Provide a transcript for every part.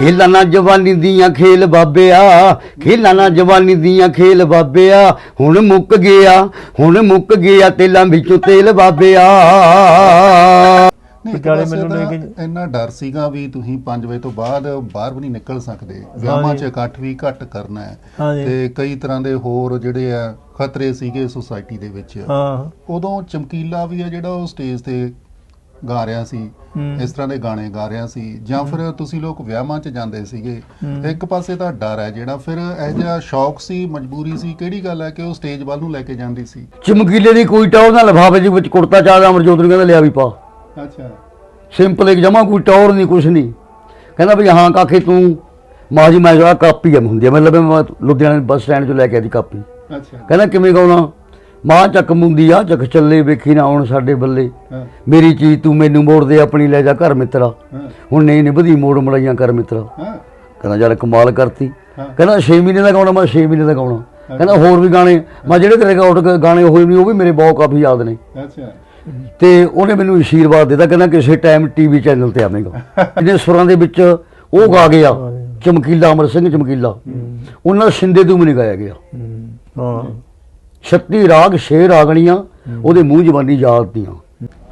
ਖੇਲਾਂ ਨਾ ਜਵਾਨੀ ਦੀਆਂ ਖੇਲ ਬਾਬਿਆ ਖੇਲਾਂ ਨਾ ਜਵਾਨੀ ਦੀਆਂ ਖੇਲ ਬਾਬਿਆ ਹੁਣ ਮੁੱਕ ਗਿਆ ਹੁਣ ਮੁੱਕ ਗਿਆ ਤੇਲਾਂ ਵਿੱਚੋਂ ਤੇਲ ਬਾਬਿਆ। ਨਹੀਂ ਮੈਨੂੰ ਲੈ ਕੇ- ਇੰਨਾ ਡਰ ਸੀਗਾ ਵੀ ਤੁਸੀਂ 5 ਵਜੇ ਤੋਂ ਬਾਅਦ ਬਾਹਰ ਵੀ ਨਹੀਂ ਨਿਕਲ ਸਕਦੇ। ਵਿਆਹਾਂ 'ਚ ਇਕੱਠ ਵੀ ਘੱਟ ਕਰਨਾ ਹੈ। ਤੇ ਕਈ ਤਰ੍ਹਾਂ ਦੇ ਹੋਰ ਜਿਹੜੇ ਆ ਖਤਰੇ ਸੀਗੇ ਸੁਸਾਇਟੀ ਦੇ ਵਿੱਚ। ਹਾਂ। ਉਦੋਂ ਚਮਕੀਲਾ ਵੀ ਆ ਜਿਹੜਾ ਉਹ ਸਟੇਜ ਤੇ ਗਾ ਰਿਹਾ ਸੀ। ਇਸ ਤਰ੍ਹਾਂ ਦੇ ਗਾਣੇ ਗਾ ਰਿਹਾ ਸੀ ਜਾਂ ਫਿਰ ਤੁਸੀਂ ਲੋਕ ਵਿਆਹਾਂ 'ਚ ਜਾਂਦੇ ਸੀਗੇ। ਇੱਕ ਪਾਸੇ ਤਾਂ ਡਰ ਹੈ ਜਿਹੜਾ ਫਿਰ ਇਹ ਜਿਹਾ ਸ਼ੌਕ ਸੀ ਮਜਬੂਰੀ ਸੀ ਕਿਹੜੀ ਗੱਲ ਹੈ ਕਿ ਉਹ ਸਟੇਜ ਵੱਲ ਨੂੰ ਲੈ ਕੇ ਜਾਂਦੀ ਸੀ? ਚਮਕੀਲੇ ਦੀ ਕੋਈ ਟੌਰ ਨਾ ਲਫਾਫੇ ਦੇ ਵਿੱਚ ਕੁੜਤਾ ਚਾਦਰਾ ਅਮਰਜੋਤ ਨੂੰ ਕਹਿੰਦਾ ਲਿਆ ਵੀ ਪਾ। ਅੱਛਾ। ਸਿੰਪਲ ਇੱਕ ਜਮਾ ਕੋਈ ਟੌਰ ਨਹੀਂ ਕੁਛ ਨਹੀਂ। ਕਹਿੰਦਾ ਵੀ ਹਾਂ ਕਾਕੇ ਤੂੰ ਮਾਂ ਜੀ ਮੈਂ ਜਿਹੜਾ ਕਾਪੀ ਆ ਹੁੰਦੀ ਆ। ਮਤਲਬ ਮੈਂ ਲੁਧਿਆਣੇ ਬੱਸ ਸਟੈਂਡ ਤੋਂ ਲੈ ਕੇ ਆਦੀ ਕਾਪੀ। ਅੱਛਾ। ਕਹਿੰਦਾ ਕਿਵੇਂ ਗਾਉਣਾ? ਮਾਂ ਚੱਕ ਮੁੰਦੀ ਆ ਚੱਕ ਚੱਲੇ ਵੇਖੀ ਨਾ ਆਉਣ ਸਾਡੇ ਬੱਲੇ। ਮੇਰੀ ਚੀਜ਼ ਤੂੰ ਮੈਨੂੰ ਮੋੜ ਦੇ ਆਪਣੀ ਲੈ ਜਾ ਘਰ ਮਿੱਤਰਾ। ਹੁਣ ਨਹੀਂ ਨਿਭਦੀ ਮੋੜ ਮੜਾਈਆਂ ਕਰ ਮਿੱਤਰਾ। ਕਹਿੰਦਾ ਯਾਰ ਕਮਾਲ ਕਰਤੀ। ਕਹਿੰਦਾ 6 ਮਹੀਨੇ ਦਾ ਗਾਉਣਾ ਮੈਂ 6 ਮਹੀਨੇ ਦਾ ਗਾਉਣਾ। ਕਹਿੰਦਾ ਹੋਰ ਵੀ ਗਾਣੇ ਮੈਂ ਜਿਹੜੇ ਤੇਰੇ ਗਾਉਟ ਗਾਣੇ ਹੋਏ ਨਹੀਂ ਉਹ ਵੀ ਮੇਰੇ ਬਹੁਤ ਕਾਫੀ ਯਾਦ ਨੇ। ਅੱਛਾ। ਤੇ ਉਹਨੇ ਮੈਨੂੰ ਅਸ਼ੀਰਵਾਦ ਦਿੱਤਾ ਕਹਿੰਦਾ ਕਿਸੇ ਟਾਈਮ ਟੀਵੀ ਚੈਨਲ ਤੇ ਆਵੇਂਗਾ। ਇਹਨੇ ਸੁਰਾਂ ਦੇ ਵਿੱਚ ਉਹ ਗਾ ਗਿਆ ਚਮਕੀਲਾ ਅਮਰ ਸਿੰਘ ਚਮਕੀਲਾ। ਉਹਨਾਂ ਸ਼ਿੰਦੇ ਤੋਂ ਵੀ ਨਹੀਂ ਗਾਇਆ ਗਿਆ। ਹਾਂ। 36 ਰਾਗ, ਛੇ ਰਾਗਣੀਆਂ, ਉਹਦੇ ਮੂੰਹ ਜ਼ਬਾਨੀ ਯਾਦ ਦੀਆਂ।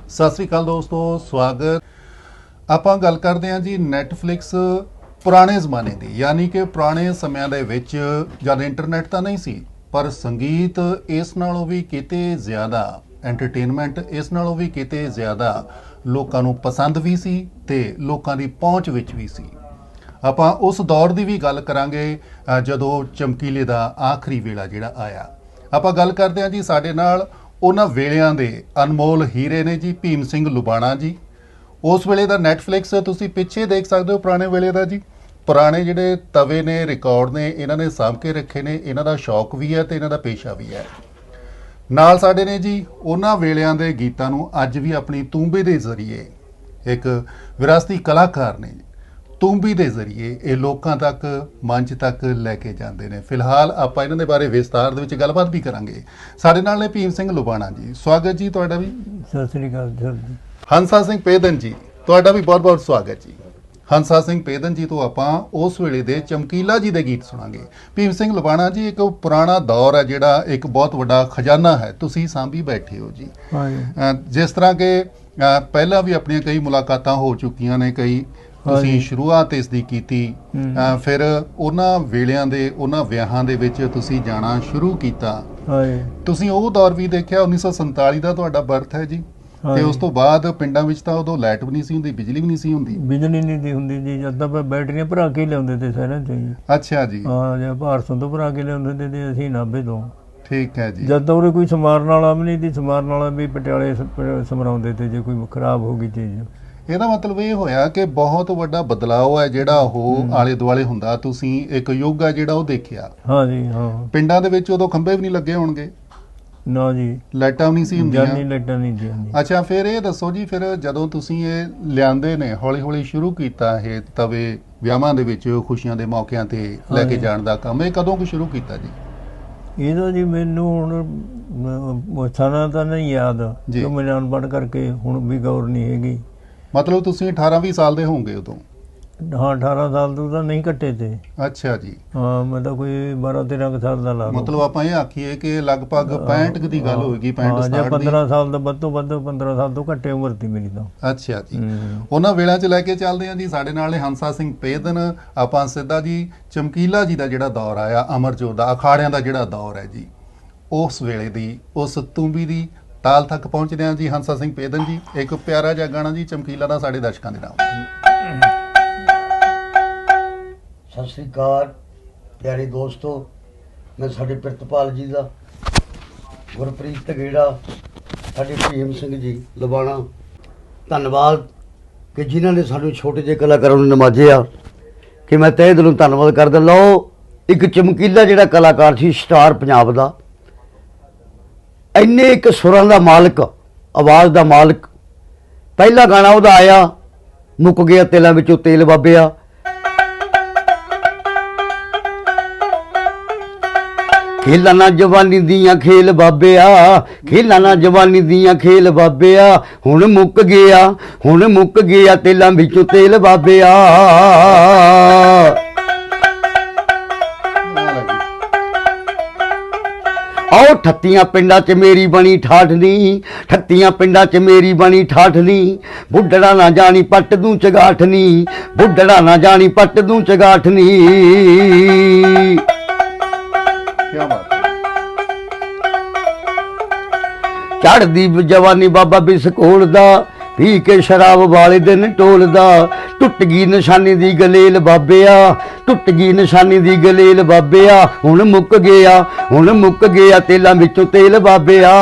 ਸਤਿ ਸ੍ਰੀ ਅਕਾਲ ਦੋਸਤੋ, ਸਵਾਗਤ। ਆਪਾਂ ਗੱਲ ਕਰਦੇ ਹਾਂ ਜੀ ਨੈਟਫਲਿਕਸ ਪੁਰਾਣੇ ਜ਼ਮਾਨੇ ਦੀ, ਯਾਨੀ ਕਿ ਪੁਰਾਣੇ ਸਮਿਆਂ ਦੇ ਵਿੱਚ, ਜਦ ਇੰਟਰਨੈਟ ਤਾਂ ਨਹੀਂ ਸੀ, ਪਰ ਸੰਗੀਤ ਇਸ ਨਾਲੋਂ ਵੀ ਕਿਤੇ ਜ਼ਿਆਦਾ ਐਂਟਰਟੇਨਮੈਂਟ ਇਸ ਨਾਲੋਂ ਵੀ ਕਿਤੇ ਜ਼ਿਆਦਾ ਲੋਕਾਂ ਨੂੰ ਪਸੰਦ ਵੀ ਸੀ ਤੇ ਲੋਕਾਂ ਦੀ ਪਹੁੰਚ ਵਿੱਚ ਵੀ ਸੀ। ਆਪਾਂ ਉਸ ਦੌਰ ਦੀ ਵੀ ਗੱਲ ਕਰਾਂਗੇ ਜਦੋਂ ਚਮਕੀਲੇ ਦਾ ਆਖਰੀ ਵੇਲਾ ਜਿਹੜਾ ਆਇਆ। ਆਪਾਂ ਗੱਲ ਕਰਦੇ ਹਾਂ ਜੀ ਸਾਡੇ ਨਾਲ ਉਹਨਾਂ ਵੇਲਿਆਂ ਦੇ ਅਨਮੋਲ ਹੀਰੇ ਨੇ ਜੀ, ਭੀਮ ਸਿੰਘ ਲੁਬਾਣਾ ਜੀ। ਉਸ ਵੇਲੇ ਦਾ ਨੈਟਫਲਿਕਸ ਤੁਸੀਂ ਪਿੱਛੇ ਦੇਖ ਸਕਦੇ ਹੋ ਪੁਰਾਣੇ ਵੇਲੇ ਦਾ ਜੀ। ਪੁਰਾਣੇ ਜਿਹੜੇ ਤਵੇ ਨੇ ਰਿਕਾਰਡ ਨੇ, ਇਹਨਾਂ ਨੇ ਸਾਂਭ ਕੇ ਰੱਖੇ ਨੇ, ਇਹਨਾਂ ਦਾ ਸ਼ੌਕ ਵੀ ਹੈ ਤੇ ਇਹਨਾਂ ਦਾ ਪੇਸ਼ਾ ਵੀ ਹੈ। ਨਾਲ ਸਾਡੇ ਨੇ ਜੀ ਉਹਨਾਂ ਵੇਲਿਆਂ ਦੇ ਗੀਤਾਂ ਨੂੰ ਅੱਜ ਵੀ ਆਪਣੀ ਤੂੰਬੇ ਦੇ ਜ਼ਰੀਏ ਇੱਕ ਵਿਰਾਸਤੀ ਕਲਾਕਾਰ ਨੇ ਤੂੰਬੀ ਦੇ ਜ਼ਰੀਏ ਇਹ ਲੋਕਾਂ ਤੱਕ ਮੰਚ ਤੱਕ ਲੈ ਕੇ ਜਾਂਦੇ ਨੇ। ਫਿਲਹਾਲ ਆਪਾਂ ਇਹਨਾਂ ਦੇ ਬਾਰੇ ਵਿਸਤਾਰ ਦੇ ਵਿੱਚ ਗੱਲਬਾਤ ਵੀ ਕਰਾਂਗੇ। ਸਾਡੇ ਨਾਲ ਨੇ ਭੀਮ ਸਿੰਘ ਲੁਬਾਣਾ ਜੀ। ਸਵਾਗਤ ਜੀ ਤੁਹਾਡਾ ਵੀ। ਸਤਿ ਸ੍ਰੀ ਅਕਾਲ ਸਰ ਹੰਸਾ ਸਿੰਘ ਪੇਦਨ ਜੀ ਤੁਹਾਡਾ ਵੀ ਬਹੁਤ-ਬਹੁਤ ਸਵਾਗਤ ਜੀ। ਹੰਸਾ ਸਿੰਘ ਪੇਦਨ ਜੀ ਤੋਂ ਆਪਾਂ ਉਸ ਵੇਲੇ ਦੇ ਚਮਕੀਲਾ ਜੀ ਦੇ ਗੀਤ ਸੁਣਾਂਗੇ। ਭੀਮ ਸਿੰਘ ਲੁਬਾਣਾ ਜੀ ਇੱਕ ਪੁਰਾਣਾ ਦੌਰ ਹੈ ਜਿਹੜਾ ਇੱਕ ਬਹੁਤ ਵੱਡਾ ਖਜ਼ਾਨਾ ਹੈ। ਤੁਸੀਂ ਸਾਂਭੀ ਬੈਠੇ ਹੋ ਜੀ। ਜਿਸ ਤਰ੍ਹਾਂ ਕਿ ਪਹਿਲਾਂ ਵੀ ਆਪਣੀਆਂ ਕਈ ਮੁਲਾਕਾਤਾਂ ਹੋ ਚੁੱਕੀਆਂ ਨੇ ਕਈ ਤੁਸੀਂ। ਸ਼ੁਰੂਆਤ ਇਸ ਦੀ ਕੀਤੀ ਫਿਰ ਉਹਨਾਂ ਵੇਲਿਆਂ ਦੇ ਉਹਨਾਂ ਵਿਆਹਾਂ ਦੇ ਵਿੱਚ ਤੁਸੀਂ ਜਾਣਾ ਸ਼ੁਰੂ ਕੀਤਾ। ਤੁਸੀਂ ਉਹ ਦੌਰ ਵੀ ਦੇਖਿਆ 1947 ਦਾ ਤੁਹਾਡਾ ਬਰਥ ਹੈ ਜੀ। ਤੇ। ਉਸ ਤੋਂ ਬਾਅਦ ਪਿੰਡਾਂ ਵਿੱਚ ਤਾਂ ਉਦੋਂ ਲਾਈਟ ਵੀ ਨਹੀਂ ਸੀ ਹੁੰਦੀ ਬਿਜਲੀ ਵੀ ਨਹੀਂ ਸੀ ਹੁੰਦੀ। ਬਿਜਲੀ ਨਹੀਂ ਦੀ ਹੁੰਦੀ ਜੀ ਜਦ ਤਾਂ ਬੈਟਰੀਆਂ ਭਰਾ ਕੇ ਲਿਆਉਂਦੇ ਤੇ ਚ ਜੀ ਅੱਛਾ ਜੀ। ਹਾਂ ਜੇ ਭਾਰਤੋਂ ਤੋਂ ਭਰਾ ਕੇ ਲਿਆਉਂਦੇ ਤੇ ਤੇ ਅਸੀਂ ਨਾਭੇ ਤੋਂ। ਠੀਕ ਹੈ ਜੀ। ਜਦ ਤਾਂ ਉਰੇ ਕੋਈ ਸਮਾਰਨ ਵਾਲਾ ਵੀ ਨਹੀਂ ਸੀ ਸਮਾਰਨ ਵਾਲਾ ਵੀ ਪਟਿਆਲੇ ਸਮਰਾਉਂਦੇ ਤੇ ਜੇ ਕੋਈ ਖਰਾਬ ਹੋ ਗਈ ਚੀਜ਼। ਇਹਦਾ ਮਤਲਬ ਇਹ ਹੋਇਆ ਕਿ ਬਹੁਤ ਵੱਡਾ ਬਦਲਾਅ ਹੈ ਜਿਹੜਾ ਉਹ ਆਲੇ ਦੁਆਲੇ ਹੁੰਦਾ। ਤੁਸੀਂ ਇੱਕ ਯੁੱਗ ਹੈ ਜਿਹੜਾ ਉਹ ਦੇਖਿਆ। ਹਾਂ ਜੀ ਹਾਂ। ਪਿੰਡਾਂ ਦੇ ਵਿੱਚ ਉਦੋਂ ਖੰਭੇ ਵੀ ਨਹੀਂ ਲੱਗੇ ਹੋਣਗੇ। ਨਾ ਜੀ। ਲਾਈਟਾਂ ਨਹੀਂ ਸੀ ਹੁੰਦੀਆਂ। ਲਾਈਟਾਂ ਨਹੀਂ ਜੀ। ਅੱਛਾ ਫਿਰ ਇਹ ਦੱਸੋ ਜੀ ਫਿਰ ਜਦੋਂ ਤੁਸੀਂ ਇਹ ਲਿਆਂਦੇ ਨੇ ਹੌਲੀ ਹੌਲੀ ਸ਼ੁਰੂ ਕੀਤਾ ਇਹ ਤਵੇ ਵਿਆਹਾਂ ਦੇ ਵਿੱਚ ਖੁਸ਼ੀਆਂ ਦੇ ਮੌਕਿਆਂ ਤੇ ਲੈ ਕੇ। ਜਾਣ ਦਾ ਕੰਮ ਇਹ ਕਦੋਂ ਕੁ ਸ਼ੁਰੂ ਕੀਤਾ ਜੀ? ਇਹਦਾ ਜੀ ਮੈਨੂੰ ਹੁਣ ਮੋਥਾਨਾ ਤਾਂ ਨਹੀਂ ਯਾਦ ਜੀ। ਜੋ ਮੈਂ ਅਨਪੜ੍ਹ ਕਰਕੇ ਹੁਣ ਵੀ ਗੌਰ ਨਹੀਂ ਹੈਗੀ। ਮਤਲਬ ਤੁਸੀਂ 18 20 ਸਾਲ ਦੇ ਹੋਵੋਗੇ ਉਦੋਂ? ਹਾਂ 18 ਸਾਲ ਤੋਂ ਤਾਂ ਨਹੀਂ ਕੱਟੇ ਤੇ। ਅੱਛਾ ਜੀ। ਹਾਂ ਮੈਂ ਤਾਂ ਕੋਈ 12 13 ਕੁ ਸਾਲ ਦਾ ਲਾ ਮਤਲਬ ਆਪਾਂ ਇਹ ਆਖੀਏ ਕਿ ਲਗਭਗ 65 ਕੁ ਦੀ ਗੱਲ ਹੋਏਗੀ 65 ਹਾਂ ਜੇ 67 ਦੀ। 15 ਸਾਲ ਦਾ ਵੱਧ ਤੋਂ ਵੱਧ 15 ਸਾਲ ਤੋਂ ਘੱਟੇ ਉਮਰ ਦੀ ਮੇਰੀ ਤਾਂ। ਅੱਛਾ ਜੀ। ਹੂੰ। ਉਹਨਾਂ ਵੇਲਿਆਂ 'ਚ ਲੈ ਕੇ ਚੱਲਦੇ ਹਾਂ ਜੀ ਸਾਡੇ ਨਾਲ ਹੰਸਾ ਸਿੰਘ ਪੇਦਨ ਆਪਾਂ ਸਿੱਧਾ ਜੀ ਚਮਕੀਲਾ ਜੀ ਦਾ ਜਿਹੜਾ ਦੌਰ ਆਇਆ ਅਮਰਜੋਤ ਦਾ ਅਖਾੜਿਆਂ ਦਾ ਜਿਹੜਾ ਦੌਰ ਹੈ ਜੀ ਉਸ ਵੇਲੇ ਦੀ ਉਸ ਤੁੰਬੀ ਦੀ ਤਾਲ ਤੱਕ ਪਹੁੰਚਦੇ ਹਾਂ ਜੀ, ਹੰਸਾ ਸਿੰਘ ਪੇਦਨ ਜੀ, ਇੱਕ ਪਿਆਰਾ ਜਿਹਾ ਗਾਣਾ ਜੀ, ਚਮਕੀਲਾ ਦਾ ਸਾਡੇ ਦਰਸ਼ਕਾਂ ਦੇ ਨਾਲ। ਸਤਿ ਸ੍ਰੀ ਅਕਾਲ, ਪਿਆਰੇ ਦੋਸਤੋ, ਮੈਂ ਸਾਡੇ ਪ੍ਰਿਤਪਾਲ ਜੀ ਦਾ, ਗੁਰਪ੍ਰੀਤ ਤਗੇੜਾ, ਸਾਡੇ ਭੀਮ ਸਿੰਘ ਜੀ, ਲਵਾਣਾ। ਧੰਨਵਾਦ ਕਿ ਜਿਨ੍ਹਾਂ ਨੇ ਸਾਨੂੰ ਛੋਟੇ ਜਿਹੇ ਕਲਾਕਾਰਾਂ ਨੂੰ ਨਵਾਜਿਆ, ਕਿ ਮੈਂ ਤਹਿ ਦਿਲੋਂ ਧੰਨਵਾਦ ਕਰਦਾ। ਲਓ, ਇੱਕ ਚਮਕੀਲਾ ਜਿਹੜਾ ਕਲਾਕਾਰ ਸੀ, ਸਟਾਰ ਪੰਜਾਬ ਦਾ ਇੰਨੇ ਇੱਕ ਸੁਰਾਂ ਦਾ ਮਾਲਕ, ਆਵਾਜ਼ ਦਾ ਮਾਲਕ। ਪਹਿਲਾ ਗਾਣਾ ਉਹਦਾ ਆਇਆ, ਮੁੱਕ ਗਿਆ ਤੇਲਾਂ ਵਿੱਚੋਂ ਤੇਲ ਬਾਬਿਆ। ਖੇਲਾਂ ਨਾ ਜਵਾਨੀ ਦੀਆਂ ਖੇਲ ਬਾਬਿਆ, ਖੇਲਾਂ ਨਾ ਜਵਾਨੀ ਦੀਆਂ ਖੇਲ ਬਾਬਿਆ। ਹੁਣ ਮੁੱਕ ਗਿਆ, ਹੁਣ ਮੁੱਕ ਗਿਆ ਤੇਲਾਂ ਵਿੱਚੋਂ ਤੇਲ ਬਾਬਿਆ। ਉਹ ਠੱਤੀਆਂ ਪਿੰਡਾਂ 'ਚ ਮੇਰੀ ਬਣੀ ਠਾਠਨੀ ਠੱਤੀਆਂ ਪਿੰਡਾਂ 'ਚ ਮੇਰੀ ਬਣੀ ਠਾਠਨੀ ਬੁੱਢੜਾ ਨਾ ਜਾਣੀ ਪੱਟ ਦੂੰ ਚਗਾਠਨੀ ਬੁੱਢੜਾ ਨਾ ਜਾਣੀ ਪੱਟ ਦੂੰ ਚਗਾਠਨੀ ਕੀ ਬਾਤ ਚੜਦੀ ਜਵਾਨੀ ਬਾਬਾ ਬਿਸਕੋਲ ਦਾ ਪੀ ਕੇ ਸ਼ਰਾਬ ਵਾਲੇ ਦਿਨ ਟੋਲਦਾ ਟੁੱਟ ਗਈ ਨਿਸ਼ਾਨੀ ਦੀ ਗਲੇਲ ਬਾਬਿਆ, ਟੁੱਟ ਗਈ ਨਿਸ਼ਾਨੀ ਦੀ ਗਲੇਲ ਬਾਬਿਆ, ਹੁਣ ਮੁੱਕ ਗਿਆ, ਹੁਣ ਮੁੱਕ ਗਿਆ ਤੇਲਾਂ ਵਿੱਚੋਂ ਤੇਲ ਬਾਬਿਆ।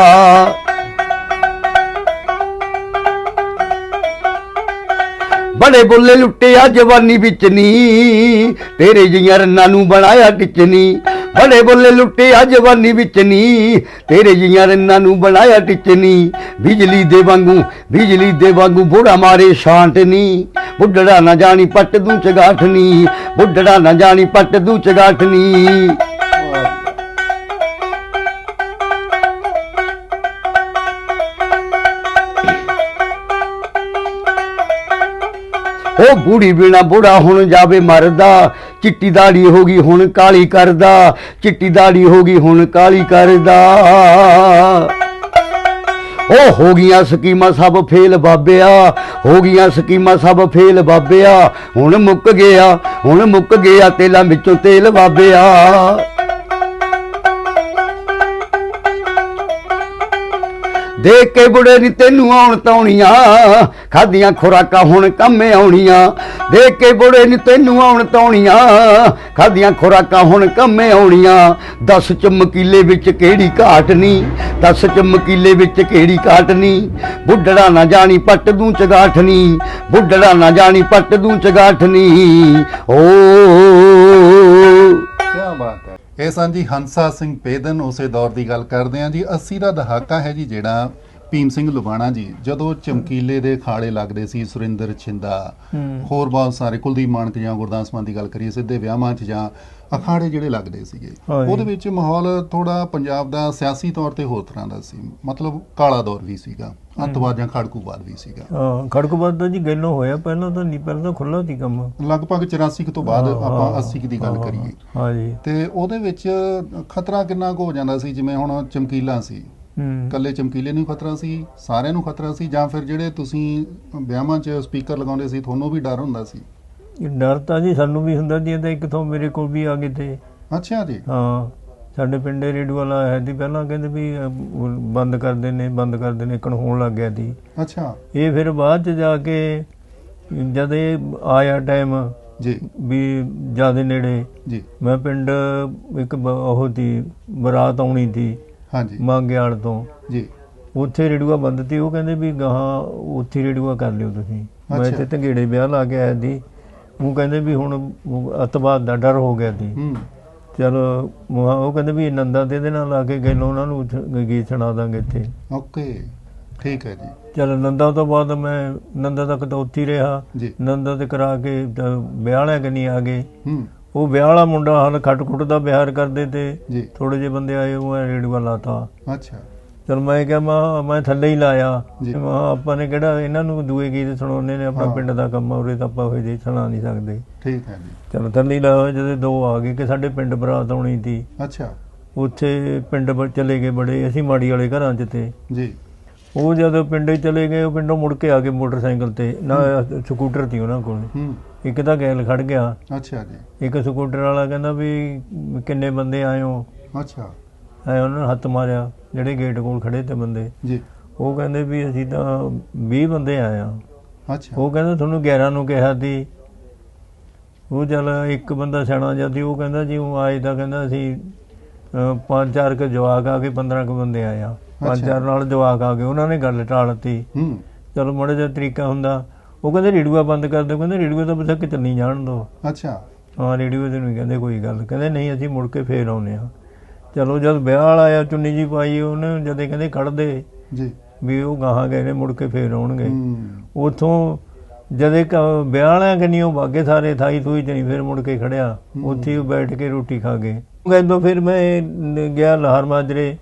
ਬੜੇ ਬੁੱਲੇ ਲੁੱਟਿਆ ਜਵਾਨੀ ਵਿੱਚ ਨੀ, ਤੇਰੇ ਜੀਆਂ ਰੰਨਾਂ ਨੂੰ ਬਣਾਇਆ ਟਿਚਨੀ ਬੜੇ ਬੁੱਲੇ ਲੁੱਟਿਆ ਜਵਾਨੀ ਵਿੱਚ ਨੀ। ਤੇਰੇ ਜੀਆਂ ਰੰਨਾਂ ਨੂੰ ਬਣਾਇਆ ਟਿਚਨੀ ਬਿਜਲੀ ਦੇ ਵਾਂਗੂ, ਬਿਜਲੀ ਦੇ ਵਾਂਗੂ ਬੁੜਾ ਮਾਰੇ ਸ਼ਾਂਟ ਨੀ। ਬੁੱਢੜਾ ਨਾ ਜਾਣੀ ਪੱਟ ਦੂੰ ਚਗਾਠਨੀ ਬੁੱਢੜਾ ਨਾ ਜਾਣੀ ਪੱਟ ਦੂੰ ਚਗਾਠਨੀ ਉਹ ਬੂੜੀ ਬਿਨਾ ਬੁੜਾ ਹੁਣ ਜਾਵੇ ਮਰਦਾ। ਚਿੱਟੀ ਦਾੜੀ ਹੋ ਗਈ ਹੁਣ ਕਾਲੀ ਕਰਦਾ। ਚਿੱਟੀ ਦਾੜੀ ਹੋ ਗਈ ਹੁਣ ਕਾਲੀ ਕਰਦਾ। ਉਹ ਹੋ ਗਈਆਂ ਸਕੀਮਾਂ ਸਭ ਫੇਲ ਬਾਬਿਆ। ਹੋ ਗਈਆਂ ਸਕੀਮਾਂ ਸਭ ਫੇਲ ਬਾਬਿਆ। ਹੁਣ ਮੁੱਕ ਗਿਆ, ਹੁਣ ਮੁੱਕ ਗਿਆ ਤੇਲਾਂ ਵਿੱਚੋਂ ਤੇਲ ਬਾਬਿਆ। ਦੇਖ ਕੇ ਬੁੜੇ ਨੀ ਤੈਨੂੰ ਆਉਣ ਤੌਣੀਆਂ ਖਾਦੀਆਂ ਖੁਰਾਕਾਂ ਹੁਣ ਕੰਮੇ ਆਉਣੀਆਂ। ਦੇਖ ਕੇ ਬੁੜੇ ਨੀ ਤੈਨੂੰ ਆਉਣ ਤੌਣੀਆਂ ਖਾਦੀਆਂ ਖੁਰਾਕਾਂ ਹੁਣ ਕੰਮੇ ਆਉਣੀਆਂ। ਦਸ ਚਮਕੀਲੇ ਵਿੱਚ ਕਿਹੜੀ ਘਾਟ ਨਹੀਂ ਦਸ ਚਮਕੀਲੇ ਵਿੱਚ ਕਿਹੜੀ ਘਾਟ ਨਹੀਂ ਬੁੱਢੜਾ ਨਾ ਜਾਣੀ ਪੱਟ ਦੂੰ ਚਗਾਠਨੀ ਬੁੱਢੜਾ ਨਾ ਜਾਣੀ ਪੱਟ ਦੂੰ ਚਗਾਠਨੀ ਓ ਕੀ ਬਾਤ ਇਹ ਸਨ ਜੀ ਹੰਸਾ ਸਿੰਘ ਪੇਦਨ ਉਸੇ ਦੌਰ ਦੀ ਗੱਲ ਕਰਦੇ ਹਾਂ ਜੀ 80 ਦਾ ਦਹਾਕਾ ਹੈ ਜੀ ਜਿਹੜਾ ਭੀਮ ਸਿੰਘ ਲੁਬਾਣਾ ਜੀ ਜਦੋਂ ਚਮਕੀਲੇ ਦੇ ਖਾੜੇ ਲੱਗਦੇ ਸੀ ਸੁਰਿੰਦਰ ਛਿੰਦਾ। ਹੋਰ ਬਹੁਤ ਸਾਰੇ ਕੁਲਦੀਪ ਮਾਨਕ ਜਾਂ ਗੁਰਦਾਸ ਮਾਨ ਦੀ ਗੱਲ ਕਰੀਏ ਸਿੱਧੇ ਵਿਆਹਾਂ 'ਚ ਜਾਂ ਅਖਾੜੇ ਜਿਹੜੇ ਲੱਗਦੇ ਸੀਗੇ। ਉਹਦੇ ਵਿੱਚ ਮਾਹੌਲ ਥੋੜਾ ਪੰਜਾਬ ਦਾ ਸਿਆਸੀ ਤੌਰ ਤੇ ਹੋਰ ਤਰ੍ਹਾਂ ਦਾ ਸੀ। ਮਤਲਬ ਕਾਲਾ ਦੌਰ ਵੀ ਸੀਗਾ ਅੱਤਵਾਦ ਜਾਂ ਖੜਕੂਵਾਦ ਵੀ ਸੀਗਾ। ਹਾਂ ਖੜਕਬਾਦ ਦਾ ਜੀ ਗੱਲੋਂ ਹੋਇਆ ਪਹਿਲਾਂ ਤਾਂ ਨਹੀਂ ਪਹਿਲਾਂ ਤਾਂ ਖੁੱਲਾ ਸੀ ਕੰਮ। ਲਗਭਗ 84 ਕੁ ਤੋਂ ਬਾਅਦ ਆਪਾਂ ਹਾਂ, 80 ਕੁ ਦੀ ਗੱਲ ਕਰੀਏ। ਹਾਂ ਜੀ ਤੇ ਉਹਦੇ ਵਿੱਚ ਖਤਰਾ ਕਿੰਨਾ ਕੁ ਹੋ ਜਾਂਦਾ ਸੀ ਜਿਵੇਂ ਹੁਣ ਚਮਕੀਲਾ ਸੀ। ਕੱਲੇ ਚਮਕੀਲੇ ਨੂੰ ਖਤਰਾ ਸੀ ਸਾਰਿਆਂ ਨੂੰ ਖਤਰਾ ਸੀ ਜਾਂ ਫਿਰ ਜਿਹੜੇ ਤੁਸੀਂ ਵਿਆਹਾਂ 'ਚ ਸਪੀਕਰ ਲਗਾਉਂਦੇ ਸੀ ਤੁਹਾਨੂੰ ਵੀ ਡਰ ਹੁੰਦਾ ਸੀ। ਇਹ ਡਰ ਤਾਂ ਜੀ ਸਾਨੂੰ ਵੀ ਹੁੰਦਾ ਜੀ ਇਹ ਤਾਂ ਇੱਕ ਤੋਂ ਮੇਰੇ ਕੋਲ ਵੀ ਆ ਗਏ ਤੇ। ਅੱਛਾ ਜੀ। ਹਾਂ ਸਾਡੇ ਪਿੰਡੇ ਰੇਡੀਓ ਵਾਲਾ ਹੈ ਦੀ ਪਹਿਲਾਂ ਕਹਿੰਦੇ ਵੀ ਅਹ, ਬੰਦ ਕਰਦੇ ਨੇ ਬੰਦ ਕਰਦੇ ਨੇ ਇੱਕਣ ਹੋਣ ਲੱਗ ਗਿਆ ਸੀ ਅੱਛਾ। ਇਹ ਫਿਰ ਬਾਅਦ ਚ ਜਾ ਕੇ ਜਦ ਇਹ ਆਇਆ ਟਾਈਮ ਜੀ। ਵੀ ਜਿਆਦੇ ਨੇੜੇ ਜੀ। ਮੈਂ ਪਿੰਡ ਇੱਕ ਬ- ਉਹ ਦੀ ਬਰਾਤ ਆਉਣੀ ਸੀ ਹਾਂਜੀ। ਮੰਗਿਆਲ ਤੋਂ। ਜੀ। ਉੱਥੇ ਰੇਡੂਆ ਬੰਦ ਸੀ ਉਹ ਕਹਿੰਦੇ ਵੀ ਗਾਹਾਂ ਉੱਥੇ ਰੇਡੂਆ ਕਰ ਲਿਓ ਤੁਸੀਂ। ਮੈਂ ਅੱਛਾ। ਇੱਥੇ ਤੰਗੇੜੇ ਵਿਆਹ ਲਾ ਕੇ ਆਇਆ ਸੀ ਉਹ ਕਹਿੰਦੇ ਵੀ ਹੁਣ ਅਤਵਾਦ ਦਾ ਡਰ ਹੋ ਗਿਆ ਸੀ। ਚਲੋ ਉਹ ਕਹਿੰਦੇ ਵੀ ਨੰਦਾ ਦੇ ਦੇ ਨਾਲ ਲਾ ਕੇ ਗਏ ਉਹਨਾਂ ਨੂੰ ਗੀਤ ਸੁਣਾ ਦਾਂਗੇ ਇੱਥੇ। ਓਕੇ ਠੀਕ ਹੈ ਜੀ। ਚਲ ਨੰਦਾ ਤੋਂ ਬਾਅਦ ਮੈਂ ਨੰਦਾ ਤੱਕ ਤਾਂ ਉੱਥੇ ਰਿਹਾ। ਨੰਦਾ ਤੇ ਕਰਾ ਕੇ ਵਿਆਹ ਵਾਲਿਆਂ ਕਨੀ ਆ ਗਏ। ਉਹ ਵਿਆਹ ਵਾਲਾ ਮੁੰਡਾ ਹਾਲ ਖੱਟ ਖੁੱਟ ਦਾ ਬਿਹਾਰ ਕਰਦੇ ਤੇ ਥੋੜੇ ਜਿਹੇ ਬੰਦੇ ਆਏ ਉਹ ਰੇਡੂਆ ਲਾਤਾ। ਅੱਛਾ। ਚਲ ਮੈਂ ਕਿਹਾ ਮੈਂ ਮੈਂ ਥੱਲੇ ਹੀ ਲਾਇਆ। ਜੀ। ਮੈਂ ਆਪਾਂ ਨੇ ਕਿਹੜਾ ਇਹਨਾਂ ਨੂੰ ਦੂਏ ਗੀਤ ਸੁਣਾਉਣੇ ਨੇ ਆਪਣਾ। ਪਿੰਡ ਦਾ ਕੰਮ ਉਰੇ ਤਾਂ ਆਪਾਂ ਹੋਏ ਦੇ ਸੁਣਾ ਨਹੀਂ ਸਕਦੇ। ਠੀਕ ਹੈ ਜੀ। ਚਲ ਥੱਲੇ ਹੀ ਲਾਇਆ ਜਦੋਂ ਦੋ ਆ ਗਏ ਕਿ ਸਾਡੇ ਪਿੰਡ ਬਰਾਤ ਆਉਣੀ ਸੀ। ਅੱਛਾ। ਉੱਥੇ ਪਿੰਡ ਚਲੇ ਗਏ ਬੜੇ ਅਸੀਂ ਮਾੜੀ ਵਾਲੇ ਘਰਾਂ 'ਚ ਤੇ। ਜੀ। ਉਹ ਜਦੋਂ ਪਿੰਡੇ ਚਲੇ ਗਏ ਉਹ ਪਿੰਡੋਂ ਮੁੜ ਕੇ ਆ ਗਏ ਮੋਟਰਸਾਈਕਲ ਤੇ। ਨਾ ਸਕੂਟਰ ਸੀ ਉਹਨਾਂ ਕੋਲ। ਹੂੰ। ਇੱਕ ਤਾਂ ਗੈਲ ਖੜ ਗਿਆ। ਅੱਛਾ ਜੀ। ਇੱਕ ਸਕੂਟਰ ਵਾਲਾ ਕਹਿੰਦਾ ਵੀ ਕਿੰਨੇ ਬੰਦੇ ਆਏ ਹੋ? ਅੱਛਾ। ਐ ਉਹਨਾਂ ਨੇ ਹੱਥ ਮਾਰਿਆ। ਜਿਹੜੇ ਗੇਟ ਕੋਲ ਖੜੇ ਤੇ ਬੰਦੇ। ਜੀ। ਉਹ ਕਹਿੰਦੇ ਵੀ ਅਸੀਂ ਤਾਂ 20 ਬੰਦੇ ਆਏ ਆ ਅੱਛਾ। ਉਹ ਕਹਿੰਦਾ ਤੁਹਾਨੂੰ 11 ਨੂੰ ਕਿਹਾ ਸੀ। ਉਹ ਚੱਲ ਇੱਕ ਬੰਦਾ ਸਿਆਣਾ ਜਾਂਦੀ ਉਹ ਕਹਿੰਦਾ ਜੀ ਉਹ ਆਏ ਤਾਂ ਕਹਿੰਦਾ ਅਸੀਂ ਪੰਜ ਚਾਰ ਕੁ ਜਵਾਕ ਆ ਗਏ 15 ਕੁ ਬੰਦੇ ਆਏ ਆ ਪੰਜ। ਚਾਰ ਨਾਲ ਜਵਾਕ ਆ ਗਏ ਉਹਨਾਂ ਨੇ ਗੱਲ ਟਾਲਤੀ ਹੂੰ। ਚਲੋ ਮਾੜਾ ਜਿਹਾ ਤਰੀਕਾ ਹੁੰਦਾ। ਉਹ ਕਹਿੰਦੇ ਰੇਡੂਆ ਬੰਦ ਕਰ ਦਿਓ। ਕਹਿੰਦੇ ਰੇਡੂਆ ਤਾਂ ਬਸ ਕਿ ਚੱਲੀ ਜਾਣ ਦੋ। ਅੱਛਾ। ਹਾਂ ਰੇਡੂਏ ਦੇ ਨੂੰ ਕਹਿੰਦੇ ਕੋਈ ਗੱਲ। ਕਹਿੰਦੇ ਨਹੀਂ ਅਸੀਂ ਮੁੜ ਕੇ ਫੇਰ ਆਉਨੇ ਆ ਚਲੋ ਜਦ ਵਿਆਹ ਵਾਲਾ ਆਇਆ ਚੁੰਨੀ ਜੀ ਪਾਈ ਉਹਨੇ ਜਦੇ ਕਹਿੰਦੇ ਕੱਢ ਦੇ। ਜੀ। ਵੀ ਉਹ ਗਾਹਾਂ ਗਏ ਨੇ ਮੁੜ ਕੇ ਫੇਰ ਆਉਣਗੇ। ਉਥੋਂ ਜਦੇ ਵਿਆਹ ਵਾਲਿਆਂ ਕਨੀ ਉਹ ਬਾਗੇ ਸਾਰੇ ਥਾਈ ਥੂਈ ਤੇ ਨਹੀਂ ਫਿਰ ਮੁੜ ਕੇ ਖੜਿਆ। ਉੱਥੇ ਬੈਠ ਕੇ ਰੋਟੀ ਖਾ ਗਏ। ਕਹਿੰਦਾ ਫਿਰ ਮੈਂ ਗਿਆ ਲਾਹਰ ਮਾਜਰੇ।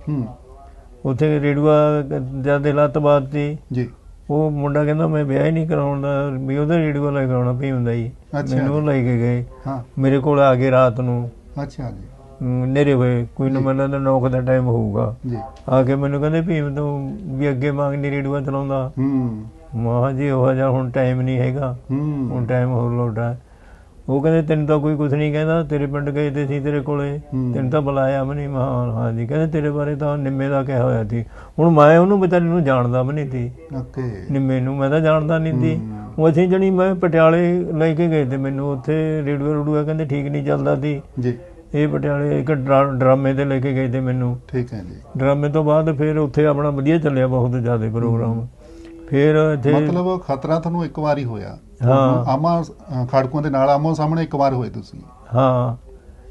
ਉੱਥੇ ਰੇਡੂਆ ਜਦ ਲੱਤ ਬਾਤੀ ਜੀ। ਉਹ ਮੁੰਡਾ ਕਹਿੰਦਾ ਮੈਂ ਵਿਆਹ ਹੀ ਨਹੀਂ ਕਰਾਉਣਾ ਵੀ ਉਹਦਾ ਲੈ ਕੇ ਆਉਣਾ ਪਈ ਹੁੰਦਾ ਜੀ। ਮੈਨੂੰ ਲੈ ਕੇ ਗਏ। ਹਾਂ। ਮੇਰੇ ਕੋਲ ਆ ਗਏ ਰਾਤ ਨੂੰ। ਅੱਛਾ ਜੀ। ਨੇਰੇ ਹੋਏ ਕੋਈ ਨਾ ਮੈਨੂੰ ਤਾਂ ਨੌਕ ਦਾ ਟਾਈਮ ਹੋਊਗਾ। ਜੀ। ਆ ਕੇ ਮੈਨੂੰ ਕਹਿੰਦੇ ਭੀਮ ਤੂੰ ਵੀ ਅੱਗੇ ਮੰਗ ਨਹੀਂ ਰੇਡੂਆ ਚਲਾਉਂਦਾ। ਹੂੰ ਮਾਂ ਜੀ ਉਹ ਜਿਹਾ ਹੁਣ ਟਾਈਮ ਨਹੀਂ ਹੈਗਾ। ਹੁਣ ਹੂੰ ਟਾਈਮ ਹੋਰ ਲੋਟਾ ਉਹ ਕਹਿੰਦੇ ਤੈਨੂੰ ਤਾਂ ਕੋਈ ਕੁਝ ਨਹੀਂ ਕਹਿੰਦਾ ਤੇਰੇ ਪਿੰਡ ਗਏ ਤੇ ਸੀ ਤੇਰੇ ਕੋਲੇ। ਤੈਨੂੰ ਤਾਂ ਬੁਲਾਇਆ ਵੀ ਨਹੀਂ ਮਾਂ ਹਾਂ ਜੀ। ਕਹਿੰਦੇ ਤੇਰੇ ਬਾਰੇ ਤਾਂ ਨਿੰਮੇ ਦਾ ਕਿਹਾ ਹੋਇਆ ਸੀ। ਹੁਣ ਮੈਂ ਉਹਨੂੰ ਵਿਚਾਰੀ ਨੂੰ ਜਾਣਦਾ ਵੀ ਨਹੀਂ ਸੀ। ਓਕੇ। ਨਿੰਮੇ ਨੂੰ ਮੈਂ ਤਾਂ ਜਾਣਦਾ ਨਹੀਂ ਸੀ। ਉਹ ਅਸੀਂ ਜਣੀ ਮੈਂ ਪਟਿਆਲੇ ਲੈ ਕੇ ਗਏ ਤੇ ਮੈਨੂੰ ਉੱਥੇ ਰੇਡੂਆ ਰੂਡੂਆ ਕਹਿੰਦੇ ਠੀਕ ਨਹੀਂ ਚੱਲਦਾ ਸੀ। ਜੀ। ਇਹ ਪਟਿਆਲੇ ਇੱਕ ਡਰਾ- ਡਰਾਮੇ ਤੇ ਲੈ ਕੇ ਗਏ ਤੇ ਮੈਨੂੰ। ਠੀਕ ਹੈ ਜੀ। ਡਰਾਮੇ ਤੋਂ ਬਾਅਦ ਫਿਰ ਉੱਥੇ ਆਪਣਾ ਵਧੀਆ ਚੱਲਿਆ ਬਹੁਤ ਜ਼ਿਆਦਾ ਪ੍ਰੋਗਰਾਮ। ਫਿਰ ਇੱਥੇ ਮਤਲਬ ਖਤਰਾ ਤੁਹਾਨੂੰ ਇੱਕ ਵਾਰ ਹੀ ਹੋਇਆ। ਹਾਂ। ਆਮਾ ਖੜਕੂਆਂ ਦੇ ਨਾਲ ਆਮੋ ਸਾਹਮਣੇ ਇੱਕ ਵਾਰ ਹੋਏ ਤੁਸੀਂ। ਹਾਂ।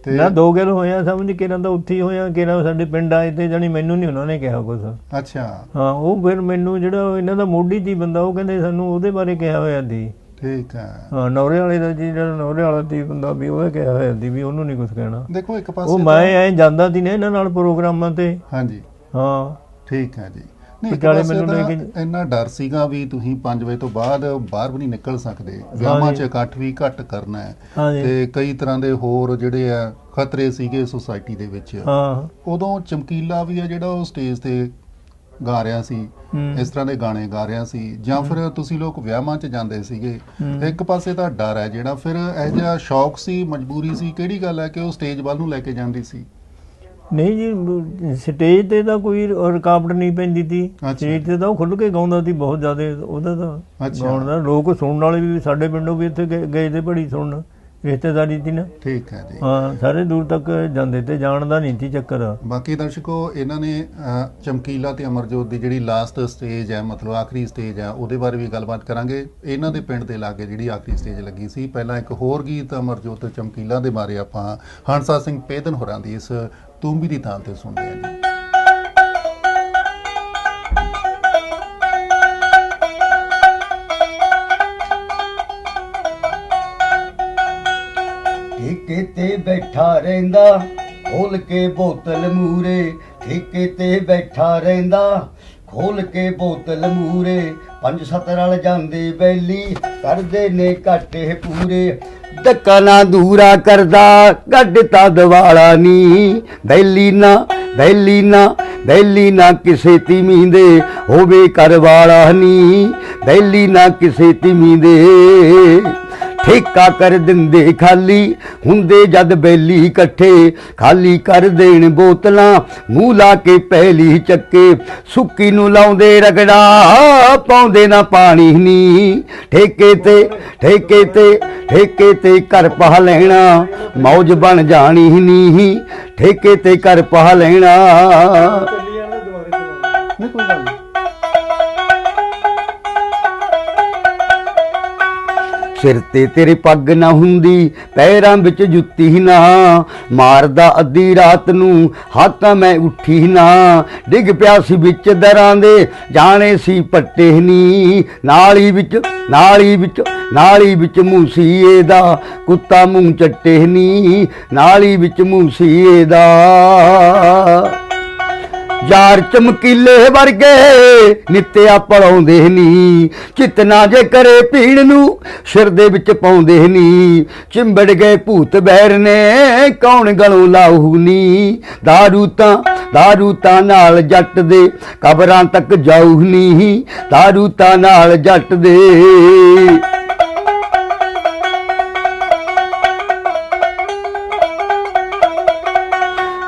ਤੇ ਨਾ ਦੋ ਗੱਲ ਹੋਇਆ ਸਮਝ ਕਿਰਾਂ ਦਾ ਉੱਥੇ ਹੀ ਹੋਇਆ ਕਿਰਾਂ ਸਾਡੇ ਪਿੰਡ ਆਏ ਤੇ ਜਾਨੀ ਮੈਨੂੰ ਨਹੀਂ ਉਹਨਾਂ ਨੇ ਕਿਹਾ ਕੁਝ ਅੱਛਾ। ਹਾਂ ਉਹ ਫਿਰ ਮੈਨੂੰ ਜਿਹੜਾ ਇਹਨਾਂ ਦਾ ਮੋਢੀ ਸੀ ਬੰਦਾ ਉਹ ਕਹਿੰਦੇ ਸਾਨੂੰ ਉਹਦੇ ਬਾਰੇ ਕਿਹਾ ਹੋਇਆ ਸੀ। ਠੀਕ ਹੈ ਹਾਂ ਨੌਰੇ ਵਾਲੇ ਦਾ ਜੀ ਜਿਹੜਾ ਨੌਰੇ ਵਾਲਾ ਸੀ ਬੰਦਾ ਵੀ ਉਹਨੇ ਕਿਹਾ ਹੋਇਆ ਸੀ ਵੀ ਉਹਨੂੰ ਨਹੀਂ ਕੁਝ ਕਹਿਣਾ। ਦੇਖੋ ਇੱਕ ਪਾਸੇ ਉਹ ਮੈਂ ਐ ਜਾਂਦਾ ਸੀ ਨਾ ਇਹਨਾਂ ਨਾਲ ਪ੍ਰੋਗਰਾਮਾਂ ਤੇ। ਹਾਂਜੀ। ਹਾਂ। ਠੀਕ ਹੈ ਜੀ। ਨਹੀਂ ਵਿਚਾਲੇ ਮੈਨੂੰ ਲੈ ਕੇ- ਇੰਨਾ ਡਰ ਸੀਗਾ ਵੀ ਤੁਸੀਂ 5 ਵਜੇ ਤੋਂ ਬਾਅਦ ਬਾਹਰ ਵੀ ਨਹੀਂ ਨਿਕਲ ਸਕਦੇ। ਵਿਆਹਾਂ 'ਚ। ਇਕੱਠ ਵੀ ਘੱਟ ਕਰਨਾ ਹੈ। ਤੇ ਕਈ ਤਰ੍ਹਾਂ ਦੇ ਹੋਰ ਜਿਹੜੇ ਆ ਖਤਰੇ ਸੀਗੇ ਸੁਸਾਇਟੀ ਦੇ ਵਿੱਚ। ਹਾਂ। ਉਦੋਂ ਚਮਕੀਲਾ ਵੀ ਆ ਜਿਹੜਾ ਉਹ ਸਟੇਜ ਤੇ ਗਾ ਰਿਹਾ ਸੀ। ਇਸ ਤਰ੍ਹਾਂ ਦੇ ਗਾਣੇ ਗਾ ਰਿਹਾ ਸੀ ਜਾਂ ਫਿਰ ਤੁਸੀਂ ਲੋਕ ਵਿਆਹਾਂ 'ਚ ਜਾਂਦੇ ਸੀਗੇ। ਇੱਕ ਪਾਸੇ ਤਾਂ ਡਰ ਹੈ ਜਿਹੜਾ ਫਿਰ ਇਹ ਜਿਹਾ ਸ਼ੌਕ ਸੀ ਮਜਬੂਰੀ ਸੀ ਕਿਹੜੀ ਗੱਲ ਹੈ ਕਿ ਉਹ ਸਟੇਜ ਵੱਲ ਨੂੰ ਲੈ ਕੇ ਜਾਂਦੀ ਸੀ ਨਹੀਂ ਜੀ ਸਟੇਜ ਤੇ ਤਾਂ ਕੋਈ ਰੁਕਾਵਟ ਨਹੀਂ ਪੈਂਦੀ ਸੀ। ਸਟੇਜ ਤੇ ਤਾਂ ਉਹ ਖੁੱਲ ਕੇ ਗਾਉਂਦਾ ਸੀ ਬਹੁਤ ਜ਼ਿਆਦਾ ਉਹਦਾ ਤਾਂ। ਗਾਉਣ ਦਾ ਲੋਕ ਸੁਣਨ ਵਾਲੇ ਵੀ ਸਾਡੇ ਪਿੰਡੋਂ ਵੀ ਇੱਥੇ ਗਏ- ਗਏ ਤੇ ਬੜੀ ਸੁਣਨ ਰਿਸ਼ਤੇਦਾਰੀ ਸੀ ਨਾ? ਠੀਕ ਹੈ ਜੀ। ਹਾਂ ਸਾਰੇ ਦੂਰ ਤੱਕ ਜਾਂਦੇ ਤੇ ਜਾਣ ਦਾ ਨਹੀਂ ਸੀ ਚੱਕਰ। ਬਾਕੀ ਦਰਸ਼ਕੋ ਇਹਨਾਂ ਨੇ ਚਮਕੀਲਾ ਤੇ ਅਮਰਜੋਤ ਦੀ ਜਿਹੜੀ ਲਾਸਟ ਸਟੇਜ ਹੈ ਮਤਲਬ ਆਖਰੀ ਸਟੇਜ ਹੈ ਉਹਦੇ ਬਾਰੇ ਵੀ ਗੱਲਬਾਤ ਕਰਾਂਗੇ। ਇਹਨਾਂ ਦੇ ਪਿੰਡ ਦੇ ਲਾਗੇ ਜਿਹੜੀ ਆਖਰੀ ਸਟੇਜ ਲੱਗੀ ਸੀ ਪਹਿਲਾਂ ਇੱਕ ਹੋਰ ਗੀਤ ਅਮਰਜੋਤ ਚਮਕੀਲਾ ਦੇ ਬਾਰੇ ਆਪਾਂ ਹੰਸਾ ਸਿੰਘ ਪੇਦਨ ਹੋਰਾਂ ਦੀ ਇਸ ਤੂੰਬੀ ਦੀ ਥਾਂ ਤੇ ਸੁਣਦੇ ਹਾਂ ਜੀ। ਰਹਿੰਦਾ, ਖੋਲ ਕੇ ਬੋਤਲ ਮੂਰੇ ਠੇਕੇ ਤੇ ਬੈਠਾ ਰਹਿੰਦਾ। ਖੋਲ ਕੇ ਬੋਤਲ ਮੂਰੇ ਪੰਜ ਸੱਤ ਰਲ ਜਾਂਦੇ ਬੈਲੀ, ਕਰਦੇ ਨੇ ਘਾਟੇ ਪੂਰੇ। ਧੱਕਾ ਨਾ ਦੂਰਾ ਕਰਦਾ ਗੱਡਤਾ ਦਵਾਲਾ ਨੀ। ਬੈਲੀ ਨਾ ਬੈਲੀ ਨਾ ਬੈਲੀ ਨਾ ਕਿਸੇ ਤੀਮੀ ਦੇ ਹੋਵੇ ਘਰ ਵਾਲਾ ਨੀ। ਬੈਲੀ ਨਾ ਕਿਸੇ ਤੀਮੀ ਦੇ ਠੇਕਾ ਕਰ ਦਿੰਦੇ ਖਾਲੀ, ਹੁੰਦੇ ਜਦ ਬੈਲੀ ਇਕੱਠੇ, ਖਾਲੀ ਕਰ ਦੇਣ ਬੋਤਲਾਂ, ਮੂੰਹ ਲਾ ਕੇ ਪਹਿਲੀ ਚੱਕੇ, ਸੁੱਕੀ ਨੂੰ ਲਾਉਂਦੇ ਰਗੜਾ, ਪਾਉਂਦੇ ਨਾ ਪਾਣੀ ਨੀ। ਠੇਕੇ ਤੇ ਠੇਕੇ ਤੇ ਠੇਕੇ ਤੇ ਘਰ ਪਾ ਲੈਣਾ, ਮੌਜ ਬਣ ਜਾਣੀ ਨੀ। ਠੇਕੇ ਤੇ ਘਰ ਪਾ ਲੈਣਾ। ਨਹੀਂ, ਕੋਈ ਗੱਲ ਸਿਰ ਤੇ ਤੇਰੇ ਪੱਗ ਨਾ ਹੁੰਦੀ, ਪੈਰਾਂ ਵਿੱਚ ਜੁੱਤੀ ਨਾ। ਮਾਰਦਾ ਅੱਧੀ ਰਾਤ ਨੂੰ ਹੱਥਾਂ ਮੈਂ ਉੱਠੀ ਨਾ। ਡਿੱਗ ਪਿਆ ਸੀ ਵਿੱਚ ਦਰਾਂ ਦੇ, ਜਾਣੇ ਸੀ ਪੱਟੇ ਨੀ। ਨਾਲੀ ਵਿੱਚ ਨਾਲੀ ਵਿੱਚ ਨਾਲੀ ਵਿੱਚ ਮੂਸੀਏ ਦਾ, ਕੁੱਤਾ ਮੂੰਹ ਚੱਟੇ ਨੀ। ਨਾਲੀ ਵਿੱਚ ਮੂਸੀਏ ਦਾ। ਯਾਰ ਚਮਕੀਲੇ ਵਰਗੇ ਨਿੱਤਿਆ ਪੜਾਉਂਦੇ ਨੀ ਚਿਤਨਾ ਜੇ ਕਰੇ ਪੀਣ ਨੂੰ ਸਿਰ ਦੇ ਵਿੱਚ ਪਾਉਂਦੇ ਨੀ ਚਿੰਬੜ ਗਏ ਭੂਤ ਬੈਰ ਨੇ ਕੌਣ ਗਲੋਂ ਲਾਹੂ ਨੀ दारू ਤਾਂ दारू ਤਾਂ ਨਾਲ ਜੱਟ ਦੇ ਕਬਰਾਂ ਤੱਕ ਜਾਊ ਨੀ दारू ਤਾਂ ਨਾਲ ਜੱਟ ਦੇ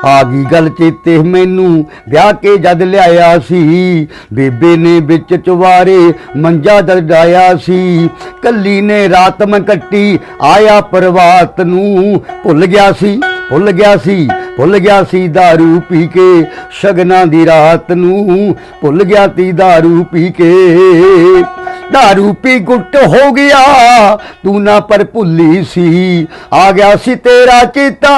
ਆ ਗਈ ਗੱਲ ਚੇਤੇ ਮੈਨੂੰ ਵਿਆਹ ਕੇ ਜਦ ਲਿਆਇਆ ਸੀ ਬੇਬੇ ਨੇ ਵਿੱਚ ਚਵਾਰੇ ਮੰਜਾ ਦਰਡਾਇਆ ਸੀ ਕੱਲੀ ਨੇ ਰਾਤ ਮੈਂ ਕੱਟੀ ਆਇਆ ਪ੍ਰਵਾਤ ਨੂੰ ਭੁੱਲ ਗਿਆ ਸੀ ਭੁੱਲ ਗਿਆ ਸੀ ਭੁੱਲ ਗਿਆ ਸੀ दारू ਪੀ ਕੇ ਸ਼ਗਨਾਂ ਦੀ ਰਾਤ ਨੂੰ ਭੁੱਲ ਗਿਆ ਤੀ दारू ਪੀ ਕੇ दारू ਪੀ ਗੁੱਟ ਹੋ ਗਿਆ ਤੂੰ ਨਾ ਪਰ ਭੁੱਲੀ ਸੀ ਆ ਗਿਆ ਸੀ ਤੇਰਾ ਚੇਤਾ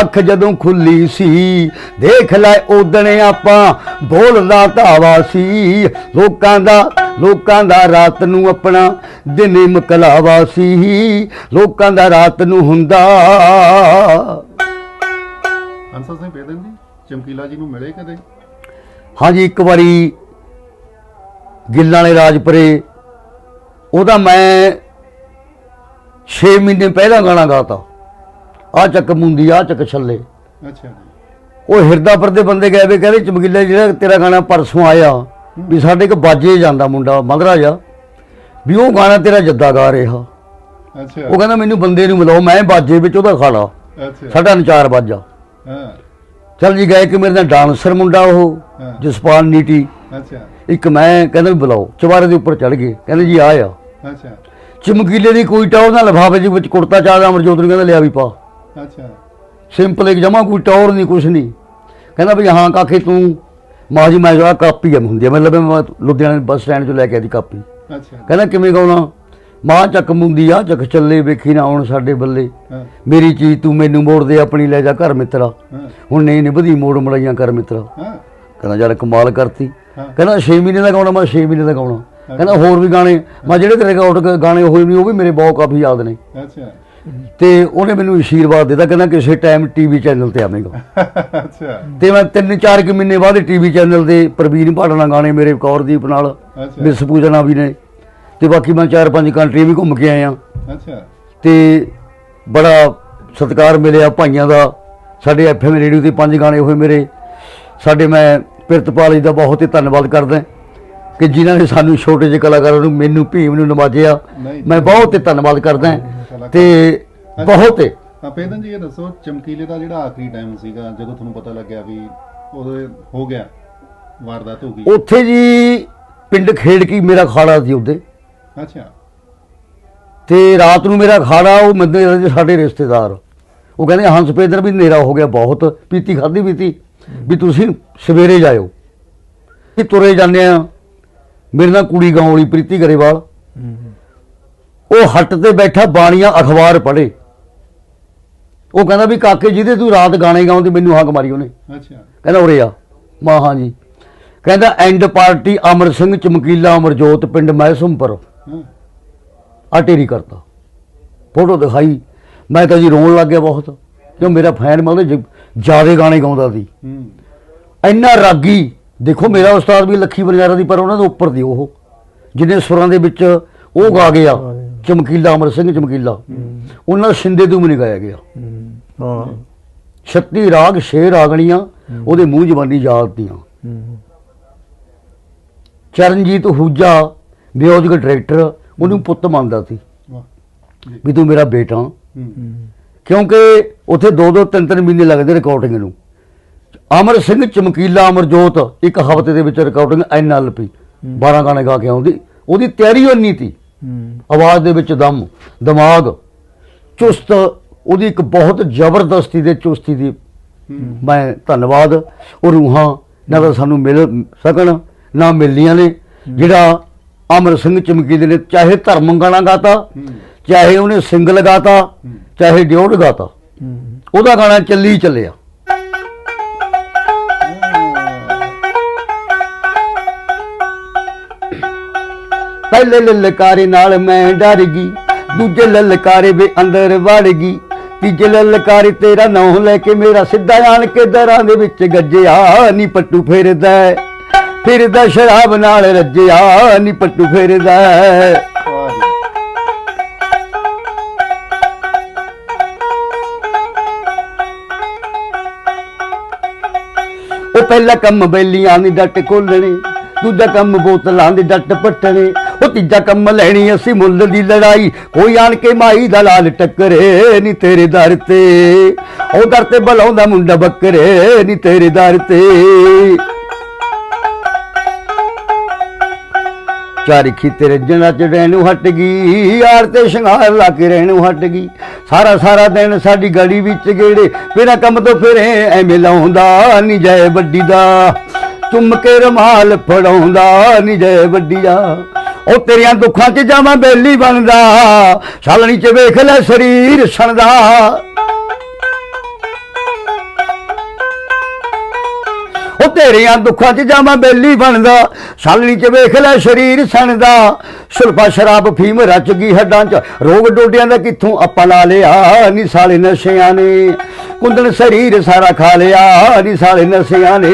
ਅੱਖ ਜਦੋਂ ਖੁੱਲੀ ਸੀ ਦੇਖ ਲੈ ਉਦਣੇ ਆਪਾਂ ਬੋਲਦਾ ਧਾਵਾ ਸੀ ਲੋਕਾਂ ਦਾ ਲੋਕਾਂ ਦਾ ਰਾਤ ਨੂੰ ਆਪਣਾ ਦਿਨੇ ਮਕਲਾਵਾ ਸੀ ਲੋਕਾਂ ਦਾ ਰਾਤ ਨੂੰ ਹੁੰਦਾ ਹੰਸਾ ਸਿੰਘ ਪੇਦਨ ਜੀ ਚਮਕੀਲਾ ਜੀ ਨੂੰ ਮਿਲੇ ਕਦੇ ਹਾਂਜੀ ਇੱਕ ਵਾਰੀ ਗਿੱਲਾਂ ਵਾਲੇ ਰਾਜਪੁਰੇ ਉਹਦਾ ਮੈਂ 6 ਮਹੀਨੇ ਪਹਿਲਾਂ ਗਾਣਾ ਗਾਤਾ। ਆ ਚੱਕ ਮੁੰਦੀ ਆ ਚੱਕ ਛੱਲੇ। ਅੱਛਾ। ਉਹ ਹਿਰਦਾਪੁਰ ਦੇ ਬੰਦੇ ਗਏ ਵੇ ਕਹਿੰਦੇ ਚਮਕੀਲਾ ਜਿਹੜਾ ਤੇਰਾ ਗਾਣਾ ਪਰਸੋਂ ਆਇਆ ਵੀ ਸਾਡੇ ਇੱਕ ਬਾਜੇ ਜਾਂਦਾ ਮੁੰਡਾ ਮਧਰਾ ਜਾ ਵੀ ਉਹ ਗਾਣਾ ਤੇਰਾ ਜੱਦਾ ਗਾ ਰਿਹਾ। ਅੱਛਾ। ਉਹ ਕਹਿੰਦਾ ਮੈਨੂੰ ਬੰਦੇ ਨੂੰ ਮਿਲਾਓ ਮੈਂ ਬਾਜੇ ਵਿੱਚ ਉਹਦਾ ਖਾਲਾ ਅੱਛਾ। ਸਾਡਾ ਨਚਾਰ ਬਾਜਾ ਹਾਂ। ਚਲ ਜੀ ਗਏ ਕਿ ਮੇਰੇ ਨਾਲ ਡਾਂਸਰ ਮੁੰਡਾ ਉਹ। ਜਸਪਾਲ ਨੀਟੀ। ਅੱਛਾ। ਇੱਕ ਮੈਂ ਕਹਿੰਦਾ ਬੁਲਾਓ ਚਵਾਰੇ ਦੇ ਉੱਪਰ ਚੜ ਗਏ। ਕਹਿੰਦੇ ਜੀ ਆ ਆ। ਅੱਛਾ। ਚਮਕੀਲੇ ਦੀ ਕੋਈ ਟੌਰ ਨਾਲ ਲਿਫਾਫੇ ਦੇ ਵਿੱਚ ਕੁੜਤਾ ਚਾਦਰਾ ਅਮਰਜੋਤ ਨੂੰ ਕਹਿੰਦਾ ਲਿਆ ਵੀ ਪਾ। ਅੱਛਾ। ਸਿੰਪਲ ਇੱਕ ਜਮਾ ਕੋਈ ਟੌਰ ਨਹੀਂ ਕੁਛ ਨਹੀਂ। ਕਹਿੰਦਾ ਵੀ ਹਾਂ ਕਾਕੇ ਤੂੰ ਮਾਂ ਜੀ ਮੈਂ ਜਿਹੜਾ ਕਾਪੀ ਆ ਹੁੰਦੀ ਆ। ਮਤਲਬ ਮੈਂ ਲੁਧਿਆਣੇ ਬੱਸ ਸਟੈਂਡ 'ਚੋਂ ਲੈ ਕੇ ਆਦੀ ਕਾਪੀ। ਅੱਛਾ। ਕਹਿੰਦਾ ਕਿਵੇਂ ਗਾਉਣਾ? ਮਾਂ ਚੱਕ ਮੁੰਦੀ ਆ ਚੱਕ ਚੱਲੇ ਵੇਖੀ ਨਾ ਆਉਣ ਸਾਡੇ ਬੱਲੇ। ਮੇਰੀ ਚੀਜ਼ ਤੂੰ ਮੈਨੂੰ ਮੋੜ ਦੇ ਆਪਣੀ ਲੈ ਜਾ ਘਰ ਮਿੱਤਰਾ। ਹੁਣ ਨਹੀਂ ਨਿਭਦੀ ਮੋੜ ਮੜਾਈਆਂ ਕਰ ਮਿੱਤਰਾ। ਕਹਿੰਦਾ ਯਾਰ ਕਮਾਲ ਕਰਤੀ। ਕਹਿੰਦਾ 6 ਮਹੀਨੇ ਦਾ ਗਾਉਣਾ ਮੈਂ 6 ਮਹੀਨੇ ਦਾ ਗਾਉਣਾ। ਕਹਿੰਦਾ ਹੋਰ ਵੀ ਗਾਣੇ ਮੈਂ ਜਿਹੜੇ ਤੇਰੇ ਰਿਕਾਰਡ ਗਾਣੇ ਹੋਏ ਨਹੀਂ ਉਹ ਵੀ ਮੇਰੇ ਬਹੁਤ ਕਾਫੀ ਯਾਦ ਨੇ। ਅੱਛਾ। ਤੇ ਉਹਨੇ ਮੈਨੂੰ ਅਸ਼ੀਰਵਾਦ ਦਿੱਤਾ ਕਹਿੰਦਾ ਕਿਸੇ ਟਾਈਮ ਟੀਵੀ ਚੈਨਲ ਤੇ ਆਵੇਂਗਾ। ਅੱਛਾ। ਤੇ ਮੈਂ ਤਿੰਨ ਚਾਰ ਕੁ ਮਹੀਨੇ ਬਾਅਦ ਟੀਵੀ ਚੈਨਲ ਤੇ ਪ੍ਰਵੀਨ ਭਾਟਣਾ ਗਾਣੇ ਮੇਰੇ ਕੌਰਦੀਪ ਨਾਲ ਮਿਸ ਪੂਜਨਾ ਵੀ ਨੇ। ਤੇ ਬਾਕੀ ਮੈਂ ਚਾਰ ਪੰਜ ਕੰਟਰੀ ਵੀ ਘੁੰਮ ਕੇ ਆਇਆ। ਅੱਛਾ। ਤੇ ਬੜਾ ਸਤਿਕਾਰ ਮਿਲਿਆ ਭਾਈਆਂ ਦਾ। ਸਾਡੇ ਐਫਐਮ ਰੇਡੀਓ ਤੇ ਪੰਜ ਗਾਣੇ ਹੋਏ ਮੇਰੇ। ਸਾਡੇ ਮੈਂ ਪਿਰਤਪਾਲ ਜੀ ਦਾ ਬਹੁਤ ਹੀ ਧੰਨਵਾਦ ਕਰਦਾ। ਕਿ ਜਿਨ੍ਹਾਂ ਨੇ ਸਾਨੂੰ ਛੋਟੇ ਜਿਹੇ ਕਲਾਕਾਰਾਂ ਨੂੰ ਮੈਨੂੰ ਭੀਮ ਨੂੰ ਨਵਾਜਿਆ। ਮੈਂ ਬਹੁਤ ਹੀ ਧੰਨਵਾਦ ਕਰਦਾ ਤੇ ਬਹੁਤ ਹੀ। ਹਾਂ ਪੇਦਨ ਜੀ ਇਹ ਦੱਸੋ ਚਮਕੀਲੇ ਦਾ ਜਿਹੜਾ ਆਖਰੀ ਟਾਈਮ ਸੀਗਾ ਜਦੋਂ ਤੁਹਾਨੂੰ ਪਤਾ ਲੱਗਿਆ ਵੀ ਉਹਦੇ ਹੋ ਗਿਆ ਵਾਰਦਾਤ ਹੋ ਗਈ। ਉੱਥੇ ਜੀ ਪਿੰਡ ਖੇੜ ਕੀ ਮੇਰਾ ਖਾੜਾ ਸੀ ਉਹਦੇ ਅੱਛਾ। ਤੇ ਰਾਤ ਨੂੰ ਮੇਰਾ ਖਾੜਾ ਉਹ ਮੰਦੇ ਸਾਡੇ ਰਿਸ਼ਤੇਦਾਰ। ਉਹ ਕਹਿੰਦੇ ਹੰਸ ਪੇਦਰ ਵੀ ਹਨੇਰਾ ਹੋ ਗਿਆ ਬਹੁਤ ਪੀਤੀ ਖਾਦੀ ਪੀਤੀ। ਵੀ ਤੁਸੀਂ ਸਵੇਰੇ ਜਾਇਓ। ਕਿ ਤੁਰੇ ਜਾਂਦੇ ਆ। ਮੇਰੇ ਨਾਲ ਕੁੜੀ ਗਾਉਣ ਵਾਲੀ ਪ੍ਰੀਤੀ ਗਰੇਵਾਲ। ਉਹ ਹੱਟ ਤੇ ਬੈਠਾ ਬਾਣੀਆਂ ਅਖਬਾਰ ਪੜ੍ਹੇ। ਉਹ ਕਹਿੰਦਾ ਵੀ ਕਾਕੇ ਜਿਹਦੇ ਤੂੰ ਰਾਤ ਗਾਣੇ ਗਾਉਂਦੀ ਮੈਨੂੰ ਹੱਕ ਮਾਰੀ ਉਹਨੇ। ਅੱਛਾ। ਕਹਿੰਦਾ ਉਰੇ ਆ। ਮਾਂ ਹਾਂ ਜੀ। ਕਹਿੰਦਾ ਐਂਡ ਪਾਰਟੀ ਅਮਰ ਸਿੰਘ ਚਮਕੀਲਾ ਅਮਰਜੋਤ ਪਿੰਡ ਮਹਿਸਮਪੁਰ। ਹਾਂ। ਆ ਢੇਰੀ ਕਰਤਾ। ਫੋਟੋ ਦਿਖਾਈ। ਮੈਂ ਤਾਂ ਜੀ ਰੋਣ ਲੱਗ ਗਿਆ ਬਹੁਤ। ਕਿਉਂ ਮੇਰਾ ਫੈਨ ਮੈਂ ਉਹਦੇ ਜਿਆਦੇ ਗਾਣੇ ਗਾਉਂਦਾ ਸੀ। ਹੂੰ। ਇੰਨਾ ਰਾਗੀ ਦੇਖੋ ਮੇਰਾ ਉਸਤਾਦ ਵੀ ਲੱਖੀ ਬਨਿਆਰਾ ਦੀ ਪਰ ਉਹਨਾਂ ਦੇ ਉੱਪਰ ਦੀ ਉਹ। ਜਿਹਨੇ ਸੁਰਾਂ ਦੇ ਵਿੱਚ ਉਹ ਗਾ ਗਿਆ ਚਮਕੀਲਾ ਅਮਰ ਸਿੰਘ ਚਮਕੀਲਾ। ਉਹਨਾਂ ਦਾ ਸਿੰਦੇ ਤੋਂ ਵੀ ਨਹੀਂ ਗਾਇਆ ਗਿਆ। ਹਾਂ। 36 ਰਾਗ ਛੇ ਰਾਗਣੀਆਂ ਉਹਦੇ ਮੂੰਹ ਜ਼ਬਾਨੀ ਯਾਦ ਦੀਆਂ। ਚਰਨਜੀਤ ਹੂਜਾ ਮਿਊਜ਼ਿਕ ਡਾਇਰੈਕਟਰ ਉਹਨੂੰ ਪੁੱਤ ਮੰਨਦਾ ਸੀ। ਵੀ ਤੂੰ ਮੇਰਾ ਬੇਟਾ। ਕਿਉਂਕਿ ਉੱਥੇ ਦੋ ਦੋ ਤਿੰਨ ਤਿੰਨ ਮਹੀਨੇ ਲੱਗਦੇ ਰਿਕਾਰਡਿੰਗ ਨੂੰ। ਅਮਰ ਸਿੰਘ ਚਮਕੀਲਾ ਅਮਰਜੋਤ ਇੱਕ ਹਫ਼ਤੇ ਦੇ ਵਿੱਚ ਰਿਕਾਰਡਿੰਗ ਐਨਐਲਪੀ 12 ਗਾਣੇ ਗਾ ਕੇ ਆਉਂਦੀ। ਉਹਦੀ ਤਿਆਰੀ ਉਨੀ ਤੀ। ਆਵਾਜ਼ ਦੇ ਵਿੱਚ ਦਮ ਦਿਮਾਗ ਚੁਸਤ ਉਹਦੀ ਇੱਕ ਬਹੁਤ ਜ਼ਬਰਦਸਤੀ ਦੇ ਚੁਸਤੀ ਦੀ ਮੈਂ ਧੰਨਵਾਦ। ਉਹ ਰੂਹਾਂ ਨਾ ਤਾਂ ਸਾਨੂੰ ਮਿਲ ਸਕਣ ਨਾ ਮਿਲਦੀਆਂ ਨੇ। ਜਿਹੜਾ ਅਮਰ ਸਿੰਘ ਚਮਕੀਲੇ ਨੇ ਚਾਹੇ ਧਰਮ ਗਾਣਾ ਗਾਤਾ ਚਾਹੇ ਉਹਨੇ ਸਿੰਗਲ ਗਾਤਾ ਚਾਹੇ ਡਿਓਡ ਗਾਤਾ। ਉਹਦਾ ਗਾਣਾ ਚੱਲੀ ਚੱਲਿਆ। ਪਹਿਲੇ ਲਲਕਾਰੇ ਨਾਲ ਮੈਂ ਡਰ ਗਈ, ਦੂਜੇ ਲਲਕਾਰੇ ਵੀ ਅੰਦਰ ਵੜ ਗਈ, ਤੀਜੇ ਲਲਕਾਰੇ ਤੇਰਾ ਨਾਂ ਲੈ ਕੇ ਮੇਰਾ ਸਿੱਧਾ ਆਣ ਕੇ ਦਰਾਂ ਦੇ ਵਿੱਚ ਗੱਜਿਆ, ਨੀ ਪੱਟੂ ਫੇਰਦਾ, ਫਿਰਦਾ ਸ਼ਰਾਬ ਨਾਲ ਰੱਜਿਆ, ਨੀ ਪੱਟੂ ਫੇਰਦਾ। ਉਹ ਪਹਿਲਾ ਕੰਮ ਬੈਲੀਆਂ ਦੀ ਡੱਟ ਖੋਲਣੇ ਦੂਜਾ ਕੰਮ ਬੋਤਲਾਂ ਦੇ ਡੱਟ ਪੱਟਣੇ ਉਹ ਤੀਜਾ ਕੰਮ ਲੈਣੀ ਅਸੀਂ ਮੁੱਲ ਦੀ ਲੜਾਈ। ਕੋਈ ਆਣ ਕੇ ਮਾਈ ਦਾ ਲਾਲ ਟੱਕਰੇ ਨਹੀਂ ਤੇਰੇ ਦਰ ਤੇ। ਉਹ ਦਰ ਤੇ ਬਲਾਉਂਦਾ ਮੁੰਡਾ ਬੱਕਰੇ ਨਹੀਂ ਤੇਰੇ ਦਰ ਤੇ। ਚਾਰਿਖੀ ਤੇਰੇ ਜਨਾ ਚ ਰਹਿਣੂ ਹਟ ਗਈ ਯਾਰ ਤੇ ਸ਼ਿੰਗਾਰ ਲਾ ਕੇ ਰਹਿਣੂ ਹਟ ਗਈ। ਸਾਰਾ ਸਾਰਾ ਦਿਨ ਸਾਡੀ ਗਲੀ ਵਿੱਚ ਗੇੜੇ, ਬਿਨਾਂ ਕੰਮ ਤੋਂ ਫਿਰੇ ਐਵੇਂ ਲਾਉਂਦਾ ਨਹੀਂ ਜੈ ਵੱਡੀ ਦਾ। ਚੁੰਮ ਕੇ ਰਮਾਲ ਫੜਾਉਂਦਾ ਨਹੀਂ ਜੈ ਵੱਡੀਆ ਉਹ ਤੇਰੀਆਂ ਦੁੱਖਾਂ 'ਚ ਜਾਵਾਂ ਬੇਲੀ ਬਣਦਾ। ਸਾਲਣੀ 'ਚ ਵੇਖ ਲੈ ਸਰੀਰ ਸਣਦਾ। ਉਹ ਤੇਰੀਆਂ ਦੁੱਖਾਂ 'ਚ ਜਾਵਾਂ ਬੇਲੀ ਬਣਦਾ। ਸਾਲਣੀ 'ਚ ਵੇਖ ਲੈ ਸਰੀਰ ਸਣਦਾ। ਸੁਲਫਾ ਸ਼ਰਾਬ ਫੀਮ ਰਚ ਗਈ ਹੱਡਾਂ 'ਚ। ਰੋਗ ਡੋਡਿਆਂ ਦਾ ਕਿੱਥੋਂ ਆਪਾਂ ਲਾ ਲਿਆ? ਨੀ ਸਾਲੇ ਨਸ਼ਿਆਂ ਨੇ। ਕੁੰਦਨ ਸਰੀਰ ਸਾਰਾ ਖਾ ਲਿਆ। ਨੀ ਸਾਲੇ ਨਸ਼ਿਆਂ ਨੇ।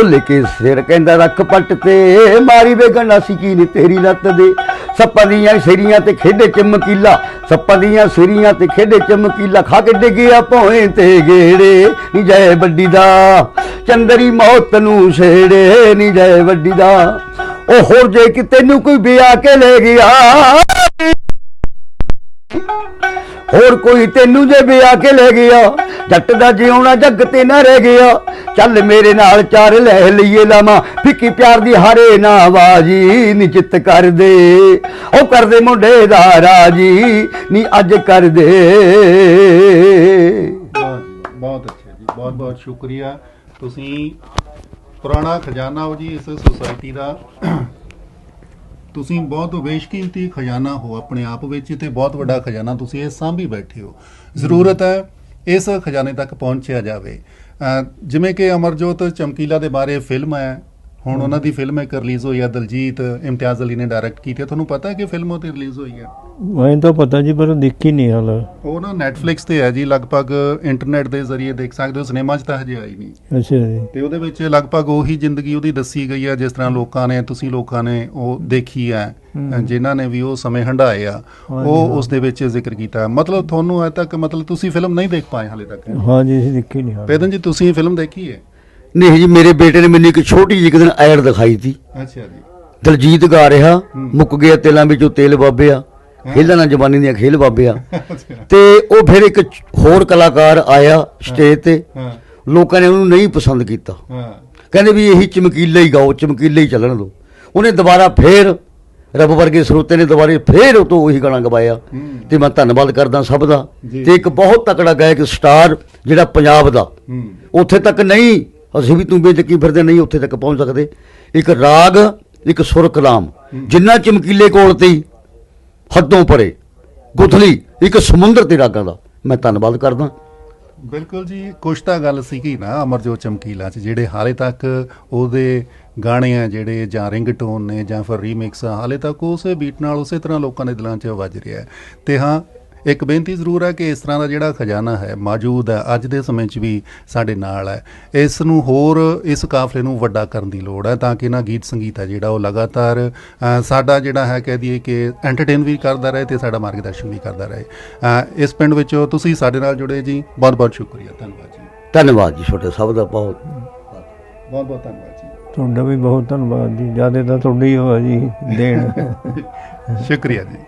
ਖੁੱਲ ਕੇ ਸਿਰ ਕਹਿੰਦਾ ਰੱਖ ਪੱਟ ਤੇ। ਮਾਰੀ ਵੇਗਣਾ ਸੀ ਕੀ ਨੀ ਤੇਰੀ ਲੱਤ ਦੇ। ਸੱਪਾਂ ਦੀਆਂ ਸਿਰੀਆਂ ਤੇ ਖੇਡੇ ਚਮਕੀਲਾ। ਸੱਪਾਂ ਦੀਆਂ ਸਿਰੀਆਂ ਤੇ ਖੇਡੇ ਚਮਕੀਲਾ। ਖਾ ਕੇ ਡਿੱਗਿਆ ਭੋਏ ਤੇ ਗੇੜੇ। ਨੀ ਜੈ ਵੱਡੀ ਦਾ। ਚੰਦਰੀ ਮੌਤ ਨੂੰ ਛੇੜੇ। ਨੀ ਜੈ ਵੱਡੀ ਦਾ। ਉਹ ਹੋਰ ਜੇ ਕਿ ਤੈਨੂੰ ਕੋਈ ਵਿਆਹ ਕੇ ਲੈ ਗਿਆ। ਹੋਰ ਕੋਈ ਤੈਨੂੰ ਜੇ ਵਿਆਹ ਕੇ ਲੈ ਗਿਆ, ਜੱਟ ਦਾ ਜਿਉਣਾ ਜੱਗ ਤੇ ਨਾ ਰਹਿ ਗਿਆ, ਚੱਲ ਮੇਰੇ ਨਾਲ ਚਾਰ ਲੈ ਲਈਏ ਲਾਵਾਂ, ਫਿੱਕੀ ਪਿਆਰ ਦੀ ਹਾਰੇ ਨਾ ਬਾਜੀ ਨਿਚਿਤ ਕਰ ਦੇ ਉਹ ਕਰਦੇ ਮੁੰਡੇ ਦਾ ਰਾਜੀ ਨੀ ਅੱਜ ਕਰ ਦੇ ਬਹੁਤ ਅੱਛਾ ਜੀ, ਬਹੁਤ ਬਹੁਤ ਸ਼ੁਕਰੀਆ। ਤੁਸੀਂ ਪੁਰਾਣਾ ਖਜ਼ਾਨਾ ਹੋ ਜੀ ਇਸ ਸੁਸਾਇਟੀ ਦਾ। ਤੁਸੀਂ ਬਹੁਤ ਵੇਸ਼ਕੀਮਤੀ ਖਜ਼ਾਨਾ ਹੋ ਆਪਣੇ ਆਪ ਵਿੱਚ ਤੇ ਬਹੁਤ ਵੱਡਾ ਖਜ਼ਾਨਾ ਤੁਸੀਂ ਇਹ ਸਾਂਭੀ ਬੈਠੇ ਹੋ। ਜ਼ਰੂਰਤ ਹੈ ਇਸ ਖਜ਼ਾਨੇ ਤੱਕ ਪਹੁੰਚਿਆ ਜਾਵੇ। ਜਿਵੇਂ ਕਿ ਅਮਰਜੋਤ ਚਮਕੀਲਾ ਦੇ ਬਾਰੇ ਫਿਲਮ ਹੈ ਹੁਣ ਉਹਨਾਂ ਦੀ ਫਿਲਮ ਇੱਕ ਰਿਲੀਜ਼ ਹੋਈ ਹੈ ਦਲਜੀਤ ਇਮਤਿਆਜ਼ ਅਲੀ ਨੇ ਡਾਇਰੈਕਟ ਕੀਤੀ ਹੈ ਤੁਹਾਨੂੰ ਪਤਾ ਹੈ ਕਿ ਫਿਲਮ ਉਹ ਤੇ ਰਿਲੀਜ਼ ਹੋਈ ਹੈ ਮੈਨੂੰ ਤਾਂ ਪਤਾ ਜੀ ਪਰ ਦੇਖੀ ਨਹੀਂ ਹਾਲ। ਉਹ ਨਾ Netflix ਤੇ ਹੈ ਜੀ ਲਗਭਗ ਇੰਟਰਨੈਟ ਦੇ ਜ਼ਰੀਏ ਦੇਖ ਸਕਦੇ ਹੋ ਸਿਨੇਮਾ 'ਚ ਤਾਂ ਹਜੇ ਆਈ ਨਹੀਂ। ਅੱਛਾ ਜੀ। ਤੇ ਉਹਦੇ ਵਿੱਚ ਲਗਭਗ ਉਹੀ ਜ਼ਿੰਦਗੀ ਉਹਦੀ ਦੱਸੀ ਗਈ ਹੈ ਜਿਸ ਤਰ੍ਹਾਂ ਲੋਕਾਂ ਨੇ ਤੁਸੀਂ ਲੋਕਾਂ ਨੇ ਉਹ ਦੇਖੀ ਹੈ। ਹਮ। ਜਿਨ੍ਹਾਂ ਨੇ ਵੀ ਉਹ ਸਮੇਂ ਹੰਢਾਏ ਆ ਉਹ। ਉਸ ਦੇ ਵਿੱਚ ਜ਼ਿਕਰ ਕੀਤਾ। ਮਤਲਬ ਤੁਹਾਨੂੰ ਅਜੇ ਤੱਕ ਮਤਲਬ ਤੁਸੀਂ ਫਿਲਮ ਨਹੀਂ ਦੇਖ ਪਾਏ ਹਾਲੇ ਤੱਕ। ਹਾਂ ਜੀ ਅਸੀਂ ਦੇਖੀ ਨਹੀਂ ਹਾਲ। ਪੈਦਨ ਜੀ ਤੁਸੀਂ ਫਿਲਮ ਦੇਖੀ ਹੈ ਨਹੀਂ ਜੀ ਮੇਰੇ ਬੇਟੇ ਨੇ ਮੈਨੂੰ ਇੱਕ ਛੋਟੀ ਜਿਹੀ ਇੱਕ ਦਿਨ ਐਡ ਦਿਖਾਈ ਸੀ। ਅੱਛਾ ਜੀ। ਦਲਜੀਤ ਗਾ ਰਿਹਾ। ਮੁੱਕ ਗਿਆ ਤੇਲਾਂ ਵਿੱਚੋਂ ਤੇਲ ਬਾਬਿਆ ਖੇਲਾਂ ਨਾਲ ਜਵਾਨੀ ਦੀਆਂ ਖੇਲ ਬਾਬਿਆ ਅੱਛਾ। ਤੇ ਉਹ ਫਿਰ ਇੱਕ ਹੋਰ ਕਲਾਕਾਰ ਆਇਆ ਸਟੇਜ ਤੇ। ਲੋਕਾਂ ਨੇ ਉਹਨੂੰ ਨਹੀਂ ਪਸੰਦ ਕੀਤਾ। ਹਾਂ। ਕਹਿੰਦੇ ਵੀ ਇਹੀ ਚਮਕੀਲੇ ਹੀ ਗਾਓ ਚਮਕੀਲੇ ਹੀ ਚੱਲਣ ਦੋ। ਉਹਨੇ ਦੁਬਾਰਾ ਫੇਰ ਰੱਬ ਵਰਗੇ ਸਰੋਤੇ ਨੇ ਦੁਬਾਰੇ ਫੇਰ ਉਹ ਤੋਂ ਉਹੀ ਗਾਣਾ ਗਵਾਇਆ। ਤੇ ਮੈਂ ਧੰਨਵਾਦ ਕਰਦਾ ਸਭ ਦਾ। ਤੇ ਇੱਕ ਬਹੁਤ ਤਕੜਾ ਗਾਇਕ ਸਟਾਰ ਜਿਹੜਾ ਪੰਜਾਬ ਦਾ। ਉੱਥੇ ਤੱਕ ਨਹੀਂ ਅਸੀਂ ਵੀ ਤੂੰ ਬੇਚਕੀ ਫਿਰਦੇ, ਨਹੀਂ ਉੱਥੇ ਤੱਕ ਪਹੁੰਚ ਸਕਦੇ। ਇੱਕ ਰਾਗ, ਇੱਕ ਸੁਰ ਕਲਾਮ ਜਿੰਨਾ ਚਮਕੀਲੇ ਕੋਲ ਤੇ ਹੱਦੋਂ ਪਰੇ। ਗੁਥਲੀ, ਇੱਕ ਸਮੁੰਦਰ ਤੇ ਰਾਗਾਂ ਦਾ। ਮੈਂ ਧੰਨਵਾਦ ਕਰਦਾ। ਬਿਲਕੁਲ ਜੀ, ਕੁਛ ਤਾਂ ਗੱਲ ਸੀਗੀ ਨਾ ਅਮਰਜੋਤ ਚਮਕੀਲਾ ਚ, ਜਿਹੜੇ ਹਾਲੇ ਤੱਕ ਉਹਦੇ ਗਾਣੇ ਆ ਜਿਹੜੇ ਜਾਂ ਰਿੰਗਟੋਨ ਨੇ ਜਾਂ ਫਿਰ ਰੀਮਿਕਸ ਆ, ਹਾਲੇ ਤੱਕ ਉਸੇ ਬੀਟ ਨਾਲ ਉਸੇ ਤਰ੍ਹਾਂ ਲੋਕਾਂ ਦੇ ਦਿਲਾਂ 'ਚ ਵੱਜ ਰਿਹਾ ਹੈ। ਤੇ ਹਾਂ ਇੱਕ ਬੇਨਤੀ ਜ਼ਰੂਰ ਹੈ ਕਿ ਇਸ ਤਰ੍ਹਾਂ ਦਾ ਜਿਹੜਾ ਖਜ਼ਾਨਾ ਹੈ ਮੌਜੂਦ ਹੈ ਅੱਜ ਦੇ ਸਮੇਂ 'ਚ ਵੀ ਸਾਡੇ ਨਾਲ ਹੈ। ਇਸ ਨੂੰ ਹੋਰ ਇਸ ਕਾਫਲੇ ਨੂੰ ਵੱਡਾ ਕਰਨ ਦੀ ਲੋੜ ਹੈ ਤਾਂ ਕਿ ਨਾ ਗੀਤ ਸੰਗੀਤ ਹੈ ਜਿਹੜਾ ਉਹ ਲਗਾਤਾਰ ਸਾਡਾ ਜਿਹੜਾ ਹੈ ਕਹਿ ਦਈਏ ਕਿ ਐਂਟਰਟੇਨ ਵੀ ਕਰਦਾ ਰਹੇ ਤੇ ਸਾਡਾ ਮਾਰਗਦਰਸ਼ਨ ਵੀ ਕਰਦਾ ਰਹੇ। ਇਸ ਪਿੰਡ ਵਿੱਚੋਂ ਤੁਸੀਂ ਸਾਡੇ ਨਾਲ ਜੁੜੇ ਜੀ। ਬਹੁਤ ਬਹੁਤ ਸ਼ੁਕਰੀਆ ਧੰਨਵਾਦ ਜੀ। ਧੰਨਵਾਦ ਜੀ ਤੁਹਾਡੇ ਸਭ ਦਾ ਬਹੁਤ ਬਹੁਤ ਬਹੁਤ ਧੰਨਵਾਦ ਜੀ। ਤੁਹਾਡਾ ਵੀ ਬਹੁਤ ਧੰਨਵਾਦ ਜੀ। ਜ਼ਿਆਦਾ ਤਾਂ ਤੁਹਾਡੀ ਹੋਆ ਜੀ ਦੇਣ। ਸ਼ੁਕਰੀਆ ਜੀ।